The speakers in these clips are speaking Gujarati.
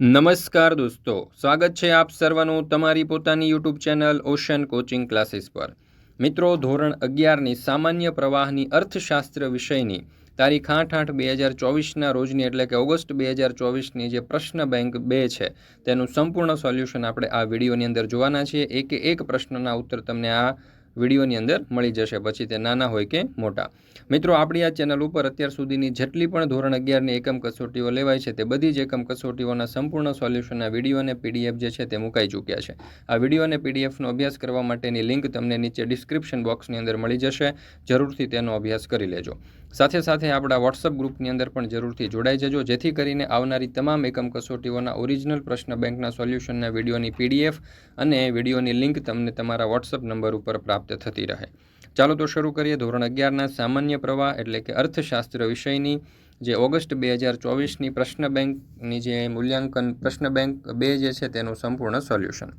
નમસ્કાર દોસ્તો, સ્વાગત છે આપ સર્વનું તમારી પોતાની YouTube channel ocean coaching classes પર. મિત્રો, ધોરણ અગિયારની સામાન્ય પ્રવાહની અર્થશાસ્ત્ર વિષયની તારીખ આઠ આઠ બે હજાર ચોવીસના રોજની, એટલે કે ઓગસ્ટ બે હજાર ચોવીસની જે પ્રશ્ન બેંક બે છે, તેનું સંપૂર્ણ સોલ્યુશન આપણે આ વિડીયોની અંદર જોવાના છીએ. એકે એક પ્રશ્નના ઉત્તર તમને આ વિડીયોની અંદર મળી જશે. પછી તે નાના હોય કે મોટા. મિત્રો, આપણી આ ચેનલ ઉપર અત્યાર સુધીની જેટલી પણ ધોરણ અગિયારની એકમ કસોટીઓ લેવાય છે તે બધી જ એકમ કસોટીઓના સંપૂર્ણ સોલ્યુશનના વીડિયો અને પીડીએફ જે છે તે મુકાઈ ચૂક્યા છે. આ વીડિયો અને પીડીએફનો અભ્યાસ કરવા માટેની લિંક તમને નીચે ડિસ્ક્રિપ્શન બોક્સની અંદર મળી જશે. જરૂરથી તેનો અભ્યાસ કરી લેજો. સાથે સાથે આપણા વોટ્સઅપ ગ્રુપની અંદર પણ જરૂરથી જોડાઈ જજો, જેથી કરીને આવનારી તમામ એકમ કસોટીઓના ઓરિજિનલ પ્રશ્ન બેંકના સોલ્યુશનના વિડીયોની પીડીએફ અને વિડીયોની લિંક તમને તમારા વોટ્સઅપ નંબર ઉપર પ્રાપ્ત થતી રહે. ચાલો તો શરૂ કરીએ ધોરણ અગિયારના સામાન્ય પ્રવાહ એટલે કે અર્થશાસ્ત્ર વિષયની, જે ઓગસ્ટ બે હજાર ચોવીસની પ્રશ્ન બેંકની જે મૂલ્યાંકન પ્રશ્ન બેંક બે જે છે તેનું સંપૂર્ણ સોલ્યુશન.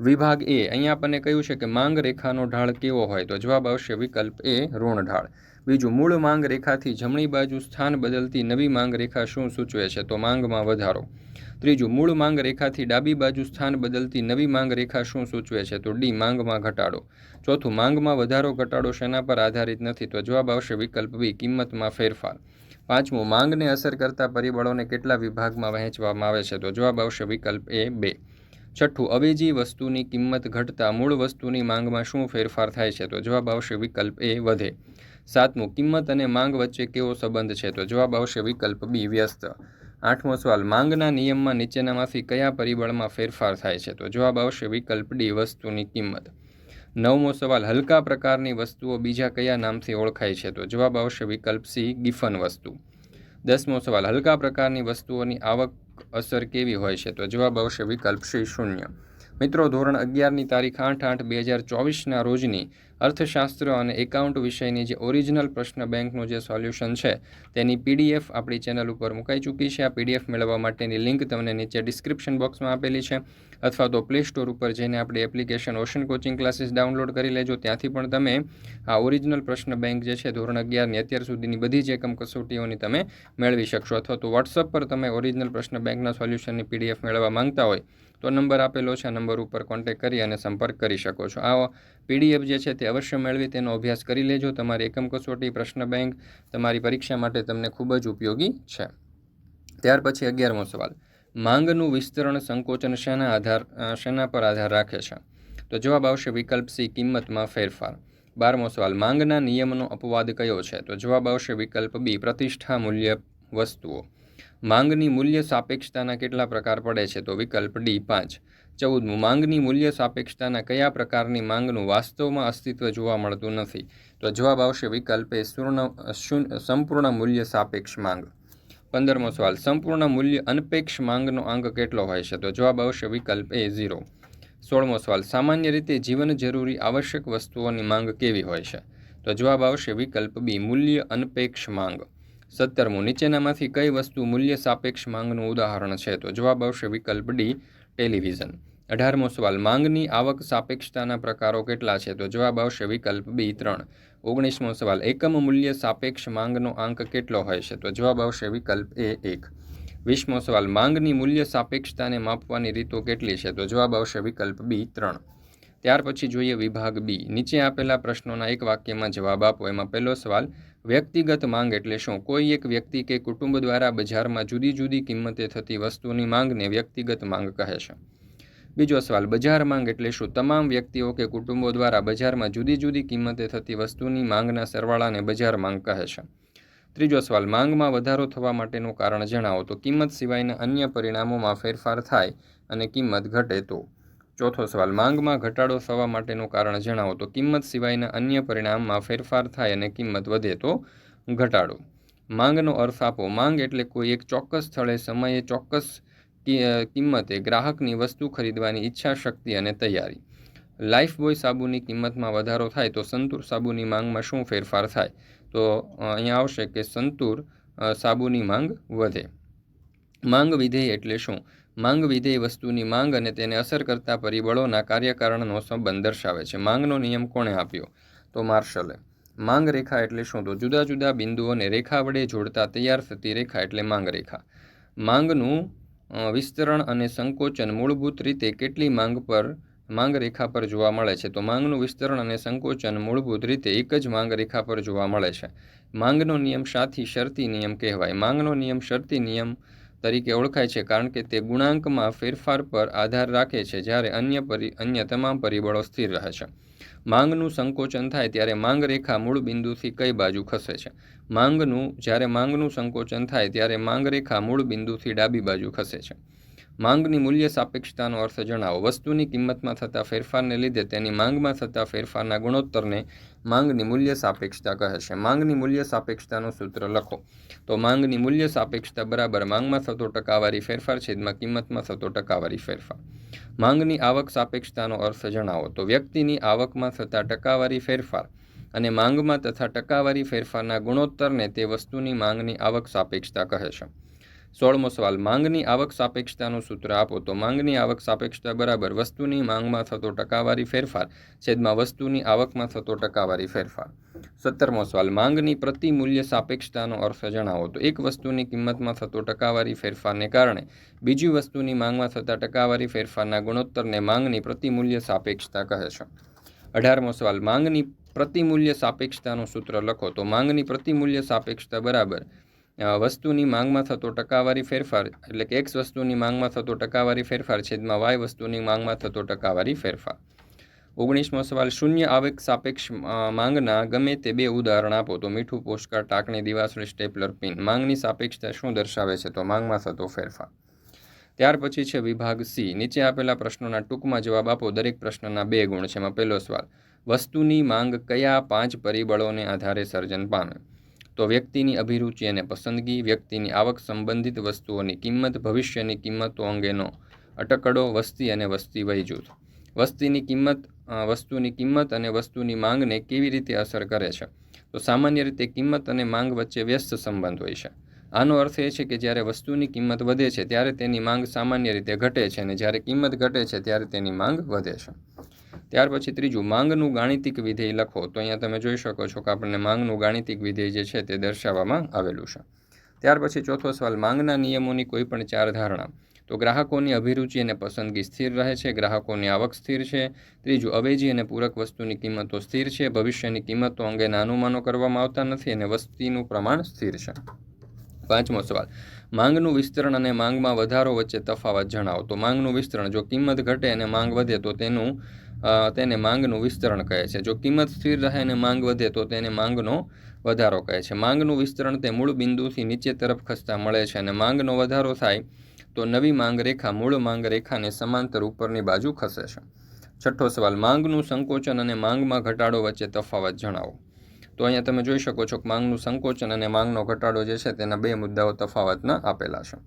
વિભાગ એ, અહીંયા આપણને કહ્યું છે કે માંગ રેખાનો ઢાળ કેવો હોય? તો જવાબ આવશે વિકલ્પ એ, ઋણ ઢાળ. બીજું, મૂળ માંગ રેખાથી જમણી બાજુ સ્થાન બદલતી નવી માંગ રેખા શું સૂચવે છે? તો માંગમાં વધારો. ત્રીજું, મૂળ માંગ રેખાથી ડાબી બાજુ સ્થાન બદલતી નવી માંગ રેખા શું સૂચવે છે? તો ડી, માંગમાં ઘટાડો. ચોથું, માંગમાં વધારો ઘટાડો શેના પર આધારિત નથી? તો જવાબ આવશે વિકલ્પ બી, કિંમતમાં ફેરફાર. પાંચમું, માંગને અસર કરતા પરિબળોને કેટલા વિભાગમાં વહેંચવામાં આવે છે? તો જવાબ આવશે વિકલ્પ એ બે. છઠ્ઠું, અવેજી વસ્તુની કિંમત ઘટતા મૂળ વસ્તુની માંગમાં શું ફેરફાર થાય છે? તો જવાબ આવશે વિકલ્પ એ વધે. સાતમું, કિંમત અને માંગ વચ્ચે કેવો સંબંધ છે? તો જવાબ આવશે વિકલ્પ બી, વ્યસ્ત. આઠમો સવાલ, માંગના નિયમમાં નીચેનામાંથી કયા પરિબળમાં ફેરફાર થાય છે? તો જવાબ આવશે વિકલ્પ ડી, વસ્તુની કિંમત. નવમો સવાલ, હલકા પ્રકારની વસ્તુઓ બીજા કયા નામથી ઓળખાય છે? તો જવાબ આવશે વિકલ્પ સી, ગિફન વસ્તુ. દસમો સવાલ, હલકા પ્રકારની વસ્તુઓની આવક અસર કેવી હોય છે? તો જવાબ આવશે વિકલ્પ સી, શૂન્ય. મિત્રો, ધોરણ અગિયારની તારીખ આઠ આઠ બે હજાર ચોવીસના રોજની અર્થશાસ્ત્ર અને એકાઉન્ટ વિષયની જે ઓરિજિનલ પ્રશ્ન બેંકનું જે સોલ્યુશન છે, તેની પીડીએફ આપણી ચેનલ ઉપર મુકાઈ ચૂકી છે. આ પીડીએફ મેળવવા માટેની લિંક તમને નીચે ડિસ્ક્રિપ્શન બોક્સમાં આપેલી છે. અથવા તો પ્લે સ્ટોર ઉપર જઈને આપણી application ocean coaching classes download કરી લેજો. ત્યાંથી પણ તમે આ ઓરિજિનલ પ્રશ્ન બેંક જે છે, ધોરણ અગિયારની અત્યાર સુધીની બધી જ એકમ કસોટીઓની તમે મેળવી શકશો. અથવા તો વોટ્સઅપ પર તમે ઓરિજિનલ પ્રશ્ન બેંકના સોલ્યુશનની પીડીએફ મેળવવા માંગતા હોય તો નંબર આપેલો છે નંબર ઉપર કોન્ટેક્ટ કરી અને સંપર્ક કરી શકો છો. આ પીડીએફ જે છે તે અવશ્ય મેળવી, તેનો અભ્યાસ કરી લેજો. તમારી એકમ કસોટી, પ્રશ્ન બેંક, તમારી પરીક્ષા માટે તમને ખૂબ જ ઉપયોગી છે. ત્યાર પછી અગિયારમો સવાલ. માંગનું વિસ્તરણ સંકોચન શેના આધાર શેના પર આધાર રાખે છે? તો જવાબ આવશે વિકલ્પ સી, કિંમતમાં ફેરફાર. બારમો સવાલ. માંગના નિયમનો અપવાદ કયો છે? તો જવાબ આવશે વિકલ્પ બી, પ્રતિષ્ઠા મૂલ્ય વસ્તુઓ. માંગની મૂલ્ય સાપેક્ષતાના કેટલા પ્રકાર પડે છે તો વિકલ્પ ડી પાંચ. ચૌદમું, માંગની મૂલ્ય સાપેક્ષતાના કયા પ્રકારની માંગનું વાસ્તવમાં અસ્તિત્વ જોવા મળતું નથી? તો જવાબ આવશે વિકલ્પ એ શૂન્ય સંપૂર્ણ મૂલ્ય સાપેક્ષ માંગ. પંદરમો સવાલ, સંપૂર્ણ મૂલ્ય અનપેક્ષ માંગનો અંક કેટલો હોય છે? તો જવાબ આવશે વિકલ્પ એ ઝીરો. સોળમો સવાલ, સામાન્ય રીતે જીવન જરૂરી આવશ્યક વસ્તુઓની માંગ કેવી હોય છે? તો જવાબ આવશે વિકલ્પ બી, મૂલ્ય અનપેક્ષ માંગ. સત્તરમું, નીચેનામાંથી કઈ વસ્તુ મૂલ્ય સાપેક્ષ માંગનું ઉદાહરણ છે? તો જવાબ આવશે વિકલ્પ ડી, ટેલિવિઝન. અઢારમો સવાલ, માંગની આવક સાપેક્ષતાના પ્રકારો કેટલા છે? તો જવાબ આવશે વિકલ્પ બી, ત્રણ. ઓગણીસમો સવાલ, એકમ મૂલ્ય સાપેક્ષ માંગનો આંક કેટલો હોય છે? તો જવાબ આવશે વિકલ્પ એ, એક. વીસમો સવાલ, માંગની મૂલ્ય સાપેક્ષતાને માપવાની રીતો કેટલી છે? તો જવાબ આવશે વિકલ્પ બી, ત્રણ. ત્યાર પછી જોઈએ વિભાગ બી. નીચે આપેલા પ્રશ્નોના એક વાક્યમાં જવાબ આપો. એમાં પહેલો સવાલ, વ્યક્તિગત માંગ એટલે શું? કોઈ એક વ્યક્તિ કે કુટુંબ દ્વારા બજારમાં જુદી જુદી કિંમતે થતી વસ્તુની માંગને વ્યક્તિગત માંગ કહે છે. બીજો સવાલ, બજાર માંગ એટલે શું? તમામ વ્યક્તિઓ કે કુટુંબો દ્વારા બજારમાં જુદી જુદી કિંમતે થતી વસ્તુની માંગના સરવાળાને બજાર માંગ કહે છે. ત્રીજો સવાલ, માંગમાં વધારો થવા માટેનું કારણ જણાવો. તો કિંમત સિવાયના અન્ય પરિણામોમાં ફેરફાર થાય અને કિંમત ઘટે તો? ચોથો સવાલ, માંગમાં ઘટાડો થવા માટેનું કારણ જણાવો તો કિંમત સિવાયના અન્ય પરિણામમાં ફેરફાર થાય અને કિંમત વધે તો ઘટાડો. માંગનો અર્થ આપો, માંગ એટલે કોઈ એક ચોક્કસ સ્થળે સમયે ચોક્કસ કિંમતે ગ્રાહકની વસ્તુ ખરીદવાની ઈચ્છા, શક્તિ અને તૈયારી. લાઈફ બોય સાબુની કિંમતમાં વધારો થાય તો સંતૂર સાબુની માંગમાં શું ફેરફાર થાય? તો અહીંયા આવશે કે સંતૂર સાબુની માંગ વધે. માંગ વિધેય એટલે શું? માંગ વિધેય વસ્તુની માંગ અને તેને અસર કરતા પરિબળોના કાર્યકારણનો સંબંધ દર્શાવે છે. માંગનો નિયમ કોણે આપ્યો? તો માર્શલે, માંગ રેખા એટલે શું? તો જુદા જુદા બિંદુઓને રેખા વડે જોડતા તૈયાર થતી રેખા એટલે માંગ રેખા. માંગનું વિસ્તરણ અને સંકોચન મૂળભૂત રીતે કેટલી માંગ પર, માંગ રેખા પર જોવા મળે છે? તો માંગનું વિસ્તરણ અને સંકોચન મૂળભૂત રીતે એક જ માંગ રેખા પર જોવા મળે છે. માંગનો નિયમ સાથી શરતી નિયમ કહેવાય. માંગનો નિયમ શરતી નિયમ તરીકે ઓળખાય છે, કારણ કે તે ગુણાંકમાં ફેરફાર પર આધાર રાખે છે, જ્યારે અન્ય પરી, અન્ય તમામ પરિબળો સ્થિર રહે છે. માંગનું સંકોચન થાય ત્યારે માંગ રેખા મૂળ બિંદુથી કઈ બાજુ ખસે છે? માંગનું, જ્યારે માંગનું સંકોચન થાય ત્યારે માંગ રેખા મૂળ બિંદુથી ડાબી બાજુ ખસે છે. માંગની મૂલ્ય સાપેક્ષતાનો અર્થ જણાવો. વસ્તુની કિંમતમાં થતા ફેરફારને લીધે તેની માંગમાં થતા ફેરફારના ગુણોત્તરને માંગની મૂલ્ય સાપેક્ષતા કહે છે માંગની મૂલ્ય સાપેક્ષતાનું સૂત્ર લખો. તો માંગની મૂલ્ય સાપેક્ષતા બરાબર માંગમાં થતો ટકાવારી ફેરફાર છેદમાં કિંમતમાં થતો ટકાવારી ફેરફાર. માંગની આવક સાપેક્ષતાનો અર્થ જણાવો. તો વ્યક્તિની આવકમાં થતા ટકાવારી ફેરફાર અને માંગમાં તથા ટકાવારી ફેરફારના ગુણોત્તરને તે વસ્તુની માંગની આવક સાપેક્ષતા કહે છે સોળમો સવાલ, માંગની આવક સાપેક્ષતાનું સૂત્ર આપો. તો માંગની આવક સાપેક્ષતા બરાબર વસ્તુની માંગમાં થતો ટકાવારી ફેરફાર, છેદમાં વસ્તુની આવકમાં થતો ટકાવારી ફેરફાર. સત્તરમો સવાલ, માંગની પ્રતિ મૂલ્ય સાપેક્ષતાનો અર્થ જણાવો. તો એક વસ્તુની કિંમતમાં થતો ટકાવારી ફેરફારને કારણે બીજી વસ્તુની માંગમાં થતા ટકાવારી ફેરફારના ગુણોત્તરને માંગની પ્રતિ મૂલ્ય સાપેક્ષતા કહે છે. અઢારમો સવાલ, માંગની પ્રતિમૂલ્ય સાપેક્ષતાનું સૂત્ર લખો. તો માંગની પ્રતિમૂલ્ય સાપેક્ષતા બરાબર વસ્તુની માંગમાં થતો ટકાવારી ફેરફાર, એટલે કે એક્સ વસ્તુની માંગમાં થતો ટકાવારી ફેરફાર છેદમાં વાય વસ્તુની માંગમાં થતો ટકાવારી ફેરફાર. ઓગણીસમો સવાલ, શૂન્ય આવક સાપેક્ષ માંગના ગમે તે બે ઉદાહરણ આપો તો મીઠું પોસ્ટકાર્ડ ટાંકણી, દિવાસળી, સ્ટેપલર, પિન. માંગની સાપેક્ષતા શું દર્શાવે છે તો માંગમાં થતો ફેરફાર. ત્યાર પછી છે વિભાગ સી નીચે આપેલા પ્રશ્નોના ટૂંકમાં જવાબ આપો. દરેક પ્રશ્નના બે ગુણ છે. એમાં પહેલો સવાલ, વસ્તુની માંગ કયા પાંચ પરિબળોને આધારે સર્જન પામે? તો વ્યક્તિની અભિરુચિ અને પસંદગી, વ્યક્તિની આવક સંબંધિત વસ્તુઓની કિંમત, ભવિષ્યની કિંમતો અંગેનો અટકળો, વસ્તી અને વસ્તી વય જૂથ વસ્તીની કિંમત વસ્તુની કિંમત અને વસ્તુની માંગને કેવી રીતે અસર કરે છે? તો સામાન્ય રીતે કિંમત અને માંગ વચ્ચે વ્યસ્ત સંબંધ હોય છે. આનો અર્થ એ છે કે જ્યારે વસ્તુની કિંમત વધે છે, ત્યારે તેની માંગ સામાન્ય રીતે ઘટે છે અને જ્યારે કિંમત ઘટે છે, ત્યારે તેની માંગ વધે છે. ત્યાર પછી ત્રીજું, માંગનું ગાણિતિક વિધેય લખો. તો અહીંયા તમે જોઈ શકો છો કે આપણને માંગનું ગાણિતિક વિધેય જે છે તે દર્શાવવામાં આવેલું છે. ત્યાર પછી ચોથો સવાલ, માંગના નિયમોની કોઈ પણ ચાર ધારણા. તો ગ્રાહકોની અભિરુચિ અને પસંદગી સ્થિર રહે છે, ગ્રાહકોની આવક સ્થિર છે. ત્રીજું, અવેજી અને પૂરક વસ્તુની કિંમતો સ્થિર છે. ભવિષ્યની કિંમતો અંગેના અનુમાનો કરવામાં આવતા નથી અને વસ્તીનું પ્રમાણ સ્થિર છે. પાંચમો સવાલ, માંગનું વિસ્તરણ અને માંગમાં વધારો વચ્ચે તફાવત જણાવો. તો માંગનું વિસ્તરણ જો કિંમત ઘટે અને માંગ વધે તો તેનું તેને માંગનું વિસ્તરણ કહે છે. જો કિંમત સ્થિર રહે અને માંગ વધે, તો તેને માંગનો વધારો કહે છે. માંગનું વિસ્તરણ તે મૂળ બિંદુથી નીચે તરફ ખસતા મળે છે અને માંગનો વધારો થાય, તો નવી માંગ રેખા મૂળ માંગ રેખાને સમાંતર ઉપરની બાજુ ખસે છે. છઠ્ઠો સવાલ, માંગનું સંકોચન અને માંગમાં ઘટાડો વચ્ચે તફાવત જણાવો. તો અહીંયા તમે જોઈ શકો છો કે માંગનું સંકોચન અને માંગનો ઘટાડો જે છે, તેના બે મુદ્દાઓ તફાવતના આપેલા છે.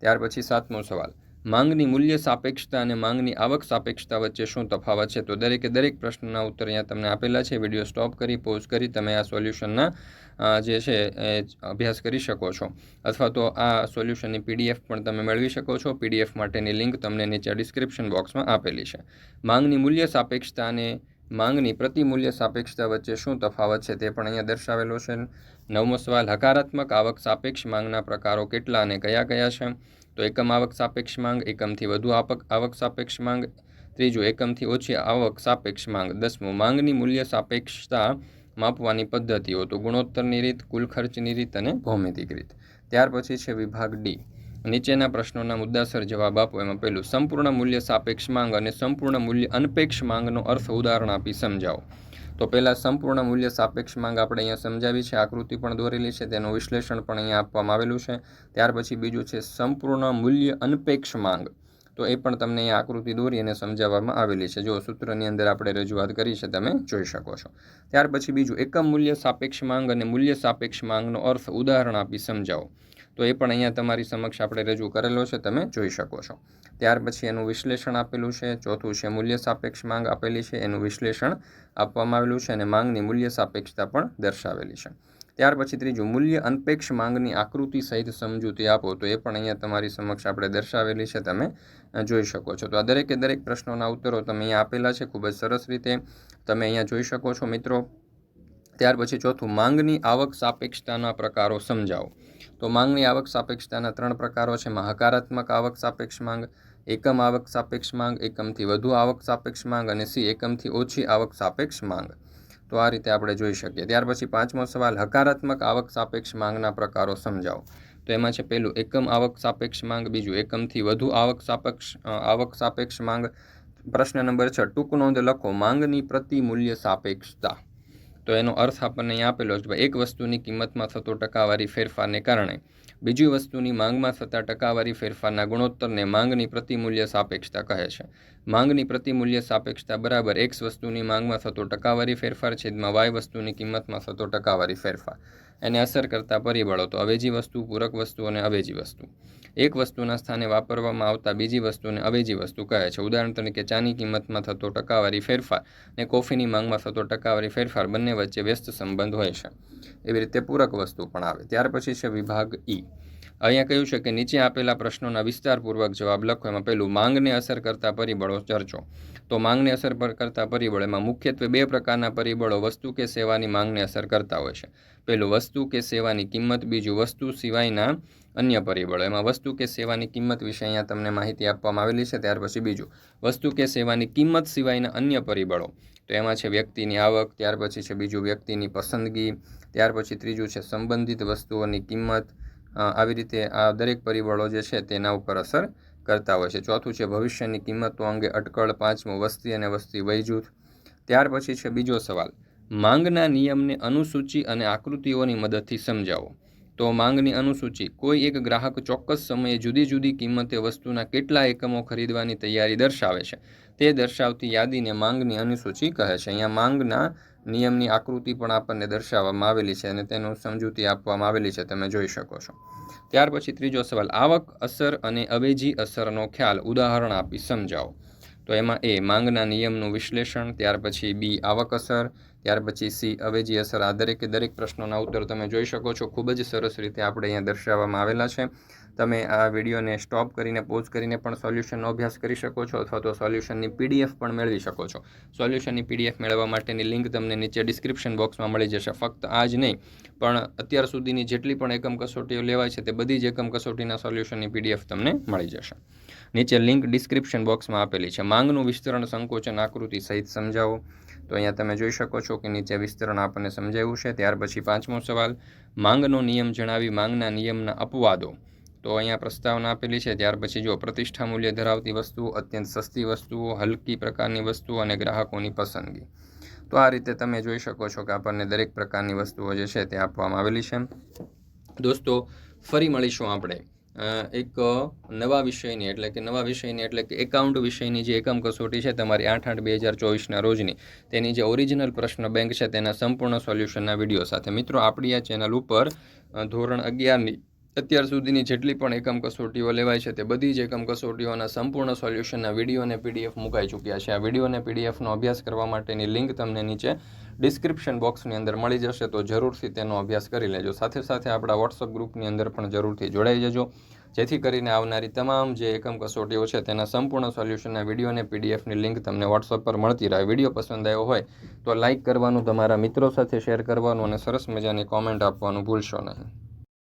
ત્યાર પછી સાતમો સવાલ માંગની મૂલ્ય સાપેક્ષતા અને માંગની આવક સાપેક્ષતા વચ્ચે શું તફાવત છે? તો દરેકે દરેક પ્રશ્નના ઉત્તર અહીંયા તમને આપેલા છે. વીડિયો સ્ટોપ કરી, પોઝ કરી તમે આ સોલ્યુશનના જે છે એ અભ્યાસ કરી શકો છો. અથવા તો આ સોલ્યુશનની પીડીએફ પણ તમે મેળવી શકો છો. પીડીએફ માટેની લિંક તમને નીચે ડિસ્ક્રિપ્શન બોક્સમાં આપેલી છે. માંગની મૂલ્ય સાપેક્ષતા અને માંગની પ્રતિમૂલ્ય સાપેક્ષતા વચ્ચે શું તફાવત છે તે પણ અહીંયા દર્શાવેલો છે. નવમો સવાલ, હકારાત્મક આવક સાપેક્ષ માંગના પ્રકારો કેટલા અને કયા કયા છે? તો એકમ આવક સાપેક્ષ માંગ, એકમથી વધુ આવક આવક સાપેક્ષ માંગ, ત્રીજું એકમથી ઓછી આવક સાપેક્ષ માંગ, દસમું માંગની મૂલ્ય સાપેક્ષતા માપવાની પદ્ધતિઓ, તો ગુણોત્તરની રીત કુલ ખર્ચની રીત અને ભૌમિતિક રીત. ત્યાર પછી છે વિભાગ ડી. નીચેના પ્રશ્નોના મુદ્દાસર જવાબ આપો. એમાં પહેલું, સંપૂર્ણ મૂલ્ય સાપેક્ષ માંગ અને સંપૂર્ણ મૂલ્ય અનપેક્ષ માંગનો અર્થ ઉદાહરણ આપી સમજાવો. તો પહેલાં સંપૂર્ણ મૂલ્ય સાપેક્ષ માંગ આપણે અહીંયા સમજાવી છે. આકૃતિ પણ દોરેલી છે, તેનું વિશ્લેષણ પણ અહીંયા આપવામાં આવેલું છે. ત્યાર પછી બીજું છે સંપૂર્ણ મૂલ્ય અનપેક્ષ માંગ. તો એ પણ તમને અહીંયા આકૃતિ દોરી અને સમજાવવામાં આવેલી છે. જો સૂત્રની અંદર આપણે રજૂઆત કરી છે, તમે જોઈ શકો છો. ત્યાર પછી બીજું, એકમ મૂલ્ય સાપેક્ષ માંગ અને મૂલ્ય સાપેક્ષ માંગનો અર્થ ઉદાહરણ આપી સમજાવો. તો એ પણ અહીંયા તમારી સમક્ષ આપણે રજૂ કરેલો છે, તમે જોઈ શકો છો. ત્યાર પછી એનું વિશ્લેષણ આપેલું છે, ચોથું છે મૂલ્ય સાપેક્ષ માંગ આપેલી છે, એનું વિશ્લેષણ આપવામાં આવેલું છે અને માંગની મૂલ્ય સાપેક્ષતા પણ દર્શાવેલી છે. ત્યાર પછી ત્રીજું, મૂલ્ય અનપેક્ષ માંગની આકૃતિ સહિત સમજૂતી આપો, તો એ પણ અહીંયા તમારી સમક્ષ આપણે દર્શાવેલી છે, તમે જોઈ શકો છો. તો આ દરેકે દરેક પ્રશ્નોના ઉત્તરો તમે અહીંયા આપેલા છે, ખૂબ જ સરસ રીતે તમે અહીંયા જોઈ શકો છો મિત્રો. ત્યાર પછી ચોથું, માંગની આવક સાપેક્ષતાના પ્રકારો સમજાવો. તો માંગની આવક સાપેક્ષતાના ત્રણ પ્રકારો છે. હકારાત્મક આવક સાપેક્ષ માંગ, એકમ આવક સાપેક્ષ માંગ, એકમથી વધુ આવક સાપેક્ષ માંગ અને સી, એકમથી ઓછી આવક સાપેક્ષ માંગ. તો આ રીતે આપણે જોઈ શકીએ. ત્યાર પછી પાંચમો સવાલ, હકારાત્મક આવક સાપેક્ષ માંગના પ્રકારો સમજાવો. તો એમાં છે પહેલું, એકમ આવક સાપેક્ષ માંગ, બીજું, એકમથી વધુ આવક સાપેક્ષ આવક સાપેક્ષ માંગ. પ્રશ્ન નંબર છ, ટૂંક નોંધ લખો, માંગની પ્રતિ મૂલ્ય સાપેક્ષતા. તો એનો અર્થ આપણને અહીં આપેલો છે ભાઈ એક વસ્તુની કિંમતમાં થતો ટકાવારી ફેરફારને કારણે બીજી વસ્તુની માંગમાં થતા ટકાવારી ફેરફારના ગુણોત્તરને માંગની પ્રતિમૂલ્ય સાપેક્ષતા કહે છે. માંગની પ્રતિમૂલ્ય સાપેક્ષતા બરાબર એક્સ વસ્તુની માંગમાં થતો ટકાવારી ફેરફાર છેદમાં વાય વસ્તુની કિંમતમાં થતો ટકાવારી ફેરફાર. એને અસર કરતા પરિબળો તો અવેજી વસ્તુ, પૂરક વસ્તુ અને અવેજી વસ્તુ. એક વસ્તુના સ્થાને વાપરવામાં આવતા બીજી વસ્તુને અવેજી વસ્તુ કહે છે. ઉદાહરણ તરીકે, ચાની કિંમતમાં થતો ટકાવારી ફેરફાર અને કોફીની માંગમાં થતો ટકાવારી ફેરફાર બંને વચ્ચે વ્યસ્ત સંબંધ હોય છે. એવી રીતે પૂરક વસ્તુ પણ આવે. ત્યાર પછી છે વિભાગ ઈ. અહીંયા કહ્યું છે કે નીચે આપેલા પ્રશ્નોના વિસ્તારપૂર્વક જવાબ લખો. એમાં પહેલું, માંગને અસર કરતા પરિબળો ચર્ચો. તો માંગને અસર કરતા પરિબળો, એમાં મુખ્યત્વે બે પ્રકારના પરિબળો, વસ્તુ કે સેવાની માંગને અસર કરતા હોય છે. પહેલું, વસ્તુ કે સેવાની કિંમત, બીજું, વસ્તુ સિવાયના અન્ય પરિબળો. એમાં વસ્તુ કે સેવાની કિંમત વિશે અહીંયા તમને માહિતી આપવામાં આવેલી છે, ત્યાર પછી બીજું, વસ્તુ કે સેવાની કિંમત સિવાયના અન્ય પરિબળો. તો એમાં છે વ્યક્તિની આવક, ત્યાર પછી છે બીજું વ્યક્તિની પસંદગી, ત્યાર પછી ત્રીજું છે સંબંધિત વસ્તુઓની કિંમત આવી રીતે આ દરેક પરિબળો જે છે તેના ઉપર અસર કરતા હોય છે. ચોથું છે, ભવિષ્યની કિંમતો અંગે અટકળ, પાંચમું, વસ્તી અને વસ્તી વયજૂથ. ત્યાર પછી છે બીજો સવાલ. માંગના નિયમને અનુસૂચિ અને આકૃતિઓની મદદથી સમજાવો. તો માંગની અનુસૂચિ, કોઈ એક ગ્રાહક ચોક્કસ સમયે જુદી જુદી કિંમતે વસ્તુના કેટલા એકમો ખરીદવાની તૈયારી દર્શાવે છે. તે દર્શાવતી યાદીને માંગની અનુસૂચિ કહે છે. અહીંયા માંગના નિયમની આકૃતિ પણ આપણને દર્શાવવામાં આવેલી છે અને તેનું સમજૂતી આપવામાં આવેલી છે, તમે જોઈ શકો છો. ત્યાર પછી ત્રીજો સવાલ, આવક, અસર અને અવેજી અસરનો ખ્યાલ ઉદાહરણ આપી સમજાવો. તો એમાં એ, માંગના નિયમનું વિશ્લેષણ, ત્યાર પછી બી, આવક અસર, ત્યાર પછી સી, અવેજી અસર આ દરેકે દરેક પ્રશ્નોના ઉત્તર તમે જોઈ શકો છો. ખૂબ જ સરસ રીતે આપણે અહીંયા દર્શાવવામાં આવેલા છે. તમે આ વિડીયોને સ્ટોપ કરીને, પોઝ કરીને પણ સોલ્યુશનનો અભ્યાસ કરી શકો છો અથવા તો સોલ્યુશનની પીડીએફ પણ મેળવી શકો છો. સોલ્યુશનની પીડીએફ મેળવવા માટેની લિંક તમને નીચે ડિસ્ક્રિપ્શન બોક્સમાં મળી જશે. ફક્ત આ જ નહીં, પણ અત્યાર સુધીની જેટલી પણ એકમ કસોટીઓ લેવાય છે તે બધી જ એકમ કસોટીના સોલ્યુશનની પીડીએફ તમને મળી જશે. નીચે લિંક ડિસ્ક્રિપ્શન બોક્સમાં આપેલી છે. માંગનું વિસ્તરણ, સંકોચન, આકૃતિ સહિત સમજાવો. તો અહીંયા તમે જોઈ શકો છો કે નીચે વિસ્તરણ આપણને સમજાવ્યું છે. ત્યાર પછી પાંચમો સવાલ, માંગનો નિયમ જણાવી માંગના નિયમના અપવાદો. તો અહીંયા પ્રસ્તાવના આપેલી છે, ત્યાર પછી જો પ્રતિષ્ઠા મૂલ્ય ધરાવતી વસ્તુઓ અત્યંત સસ્તી વસ્તુઓ હલકી પ્રકારની વસ્તુઓ અને ગ્રાહકોની પસંદગી. તો આ રીતે તમે જોઈ શકો છો કે આપણને દરેક પ્રકારની વસ્તુઓ જે છે તે આપવામાં આવેલી છે. દોસ્તો, ફરી મળીશું આપણે એક નવા વિષયની, એટલે કે નવા વિષયની, એટલે કે એકાઉન્ટ વિષયની જે એકમ કસોટી છે તમારી આઠ આઠ બે હજાર ચોવીસના રોજની, તેની જે ઓરિજિનલ પ્રશ્ન બેંક છે તેના સંપૂર્ણ સોલ્યુશનના વીડિયો સાથે. મિત્રો, આપણી આ ચેનલ ઉપર ધોરણ અગિયારની અત્યાર સુધીની જેટલી પણ એકમ કસોટીઓ લેવાય છે તે બધી જ એકમ કસોટીઓના સંપૂર્ણ સોલ્યુશનના વીડિયો અને પીડીએફ મુકાઈ ચૂક્યા છે. આ વીડિયો અને પીડીએફનો અભ્યાસ કરવા માટેની લિંક તમને નીચે ડિસ્ક્રિપ્શન બોક્સની અંદર મળી જશે, તો જરૂરથી તેનો અભ્યાસ કરી લેજો. સાથે સાથે આપણા વોટ્સઅપ ગ્રુપની અંદર પણ જરૂરથી જોડાઈ જજો. જેથી કરીને આવનારી તમામ જે એકમ કસોટીઓ છે તેના સંપૂર્ણ સોલ્યુશનના વીડિયો અને પીડીએફની લિંક તમને વોટ્સઅપ પર મળતી રહે. વીડિયો પસંદ આવ્યો હોય તો લાઇક કરવાનું, તમારા મિત્રો સાથે શેર કરવાનું અને સરસ મજાની કોમેન્ટ આપવાનું ભૂલશો નહીં.